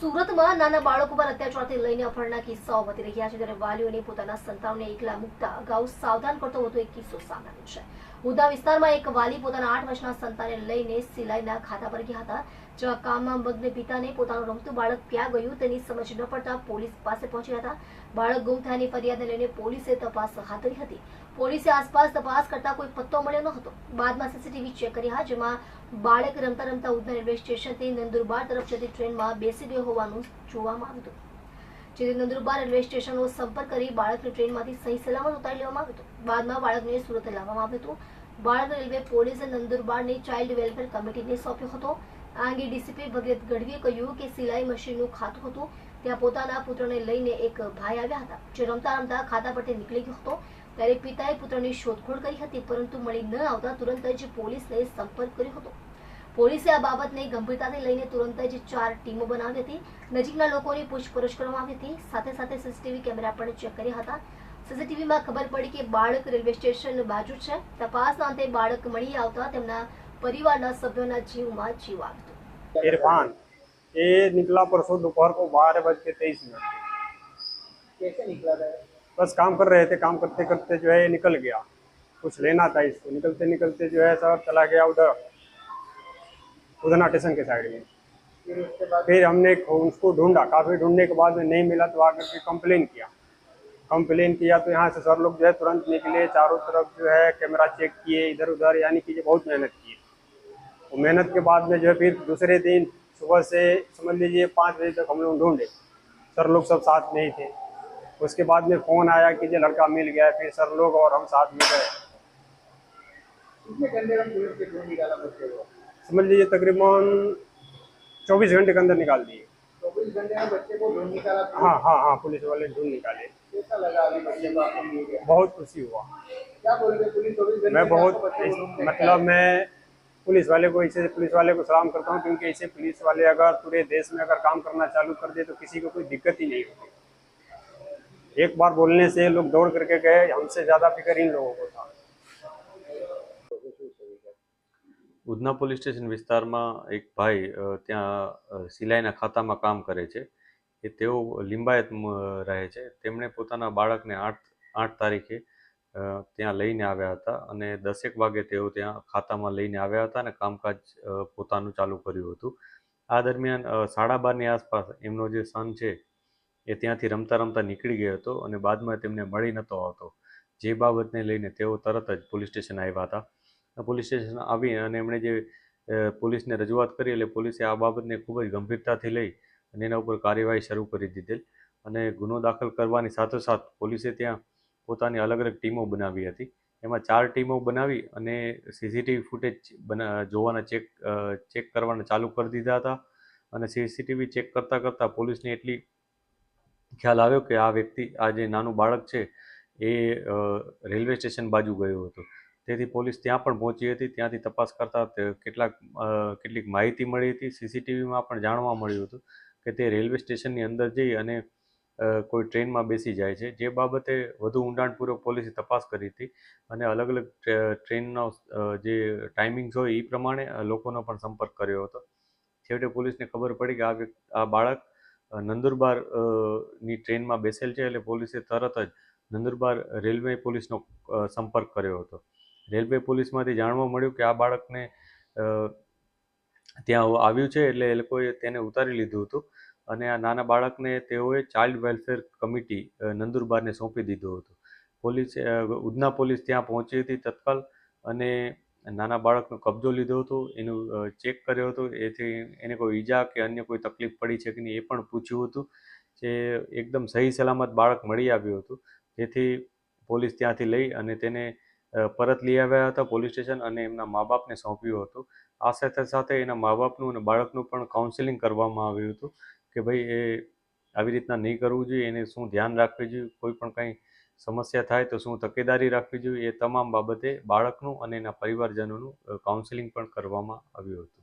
સુરતમાં નાના બાળકો પર અત્યાચારથી લઈને અપહરણના કિસ્સાઓ વધી રહ્યા છે. ત્યારે વાલીઓને પોતાના સંતાનોને એકલા મૂકતા અગાઉ સાવધાન કરતો વધુ એક કિસ્સો સામે આવ્યો છે. ઉધા વિસ્તારમાં એક વાલી પોતાના આઠ વર્ષના સંતાનને લઈને સિલાઈના ખાતા પર ગયા હતા. કામમાં મગ્ન પિતાને પોતાનું રમતું બાળક ક્યાં ગયું તેની સમજ ન પડતા પોલીસ પાસે પહોંચ્યા હતા. બાળક ગુમ થયાની ફરિયાદને લઈને પોલીસે તપાસ હાથ ધરી હતી. પોલીસે આસપાસ તપાસ કરતા કોઈ પત્તો મળ્યો ન હતો. બાદમાં સીસીટીવી ચેક કર્યા જેમાં બાળક રમતા રમતા ઉધના રેલવે સ્ટેશનથી નંદુરબાર તરફ જતી ટ્રેનમાં બેસી ગયો હોવાનું જોવામાં આવ્યું હતું. જેથી નંદુરબાર રેલવે સ્ટેશનનો સંપર્ક કરી બાળકને ટ્રેનમાંથી સહી સલામત ઉતારી લેવામાં આવ્યો હતો. બાદમાં બાળકને સુરત લાવવામાં આવ્યું હતું. બાળક રેલવે પોલીસે નંદુરબારની ચાઇલ્ડ વેલફેર કમિટીને સોંપ્યો હતો. આ અંગે ડીસીપી ભગીરથ ગઢવીએ કહ્યું કે સિલાઈ મશીનનું ખાતું હતું. ત્યાં પોતાના પુત્રને લઈને એક ભાઈ આવ્યા હતા. જે રમતા રમતા ખાતા પરથી નીકળી ગયો હતો. ત્યારે પિતાએ પુત્રની શોધખોળ કરી હતી, પરંતુ મળી ન આવતા તુરંત જ પોલીસને સંપર્ક કર્યો હતો. પોલીસે આ બાબતને ગંભીરતાથી લઈને તુરંત જ ચાર ટીમો બનાવી હતી. નજીકના લોકોની પૂછપરછ કરવામાં આવી હતી. સાથે સાથે સીસીટીવી કેમેરા પણ ચેક કર્યા હતા. સીસીટીવીમાં ખબર પડી કે બાળક રેલવે સ્ટેશન બાજુ છે. તપાસના અંતે બાળક મળી આવતા તેમના પરિવારના સભ્યોના જીવમાં જીવ આવ્યો इरफान ये निकला परसों दोपहर को बारह बज के तेईस मिनट कैसे निकला था बस काम कर रहे थे काम करते करते जो है ये निकल गया कुछ लेना था इसको निकलते निकलते जो है सर चला गया उधर उधना स्टेशन के साइड में फिर उसके बाद फिर हमने उसको ढूंढा काफ़ी ढूंढने के बाद में नहीं मिला तो आकर के कंप्लेन किया कंप्लेन किया तो यहाँ से सर लोग जो है तुरंत निकले चारों तरफ जो है कैमरा चेक किए इधर उधर यानी कि ये बहुत मेहनत की और मेहनत के बाद में जो है फिर दूसरे दिन सुबह से समझ लीजिए पाँच बजे तक हम लोग ढूंढे। सर लोग सब साथ में ही थे। उसके बाद में फ़ोन आया कि ये लड़का मिल गया फिर सर लोग और हम साथ में गए। कितने घंटे में पुलिस के ढूंढ निकाला बच्चे को समझ लीजिए तकरीबन चौबीस घंटे के अंदर निकाल दिए। चौबीस घंटे में बच्चे को ढूंढ निकाला हाँ हाँ हाँ पुलिस वाले ढूंढ निकाले। कैसा लगा अभी बच्चे को आपको मिल गया बहुत खुशी हुआ। क्या बोल रहे पुलिस? चौबीस घंटे मैं बहुत मतलब मैं पुलिस वाले को इसे पुलिस वाले को सलाम करता हूँ क्योंकि ऐसे पुलिस वाले अगर पूरे देश में अगर काम करना चालू कर दे तो किसी को कोई दिक्कत ही नहीं होती एक बार बोलने से लोग दौड़ करके गए हमसे ज़्यादा फिक्र इन लोगों को था ઉધના પોલીસ સ્ટેશન વિસ્તારમાં એક ભાઈ અ, ત્યાં અ, સિલાઈના ખાતામાં કામ કરે છે એ તેઓ લિંબાયત મ, રહે છે તેમણે પોતાના બાળકને આઠ આઠ તારીખે અ, ત્યાં લઈને આવ્યા હતા અને દસેક વાગે તેઓ ત્યાં ખાતામાં લઈને આવ્યા હતા અને કામકાજ પોતાનું ચાલુ કર્યું હતું. આ દરમિયાન સાડા બારની આસપાસ એમનો જે સન છે એ ત્યાંથી રમતા રમતા નીકળી ગયો હતો અને બાદમાં તેમને મળી નહોતો આવતો. જે બાબતને લઈને તેઓ તરત જ પોલીસ સ્ટેશન આવ્યા હતા. પોલીસ સ્ટેશન આવી અને એમણે જે પોલીસને રજૂઆત કરી એટલે પોલીસે આ બાબતને ખૂબ જ ગંભીરતાથી લઈ અને એના ઉપર કાર્યવાહી શરૂ કરી દીધેલ અને ગુનો દાખલ કરવાની સાથોસાથ પોલીસે ત્યાં પોતાની અલગ અલગ ટીમો બનાવી હતી. એમાં ચાર ટીમો બનાવી અને સીસીટીવી ફૂટેજ બના, જોવાના ચેક ચેક કરવાના ચાલુ કરી દીધા હતા. અને સીસીટીવી ચેક કરતાં કરતાં પોલીસને એટલી ખ્યાલ આવ્યો કે આ વ્યક્તિ, આ જે નાનું બાળક છે, એ રેલવે સ્ટેશન બાજુ ગયો હતો. તેથી પોલીસ ત્યાં પણ પહોંચી હતી, ત્યાંથી તપાસ કરતા કેટલાક કેટલીક માહિતી મળી હતી. સીસીટીવીમાં પણ જાણવા મળ્યું હતું કે તે રેલવે સ્ટેશનની અંદર જઈ અને કોઈ ટ્રેનમાં બેસી જાય છે. જે બાબતે વધુ ઊંડાણપૂર્વક પોલીસે તપાસ કરી હતી અને અલગ અલગ ટ્રે- ટ્રેનનો જે ટાઈમિંગ્સ હોય એ પ્રમાણે લોકોનો પણ સંપર્ક કર્યો હતો. છેવટે પોલીસને ખબર પડી કે આ આ બાળક નંદુરબારની ટ્રેનમાં બેસેલ છે એટલે પોલીસે તરત જ નંદુરબાર રેલવે પોલીસનો સંપર્ક કર્યો હતો. રેલવે પોલીસમાંથી જાણવા મળ્યું કે આ બાળકને ત્યાં આવ્યું છે એટલે એ લોકોએ તેને ઉતારી લીધું હતું. અને આ નાના બાળકને તેઓએ ચાઇલ્ડ વેલફેર કમિટી નંદુરબારને સોંપી દીધો હતો. પોલીસે ઉધના પોલીસ ત્યાં પહોંચી હતી તત્કાલ અને નાના બાળકનો કબજો લીધો હતો. એનું ચેક કર્યો હતો. એથી એને કોઈ ઈજા કે અન્ય કોઈ તકલીફ પડી છે કે નહીં એ પણ પૂછ્યું હતું જે એકદમ સહી સલામત બાળક મળી આવ્યું હતું. જેથી પોલીસ ત્યાંથી લઈ અને તેને પરત લઈ આવ્યા હતા પોલીસ સ્ટેશન અને એમના મા બાપને સોંપ્યું હતું. આ સાથે સાથે એના મા બાપનું અને બાળકનું પણ કાઉન્સેલિંગ કરવામાં આવ્યું હતું. કે ભાઈ એ આવી રીતના નહીં કરવું જોઈએ, એને શું ધ્યાન રાખવું જોઈએ, કોઈ પણ કંઈ સમસ્યા થાય તો શું તકેદારી રાખવી જોઈએ, એ તમામ બાબતે બાળકનું અને એના પરિવારજનોનું કાઉન્સેલિંગ પણ કરવામાં આવ્યું હતું.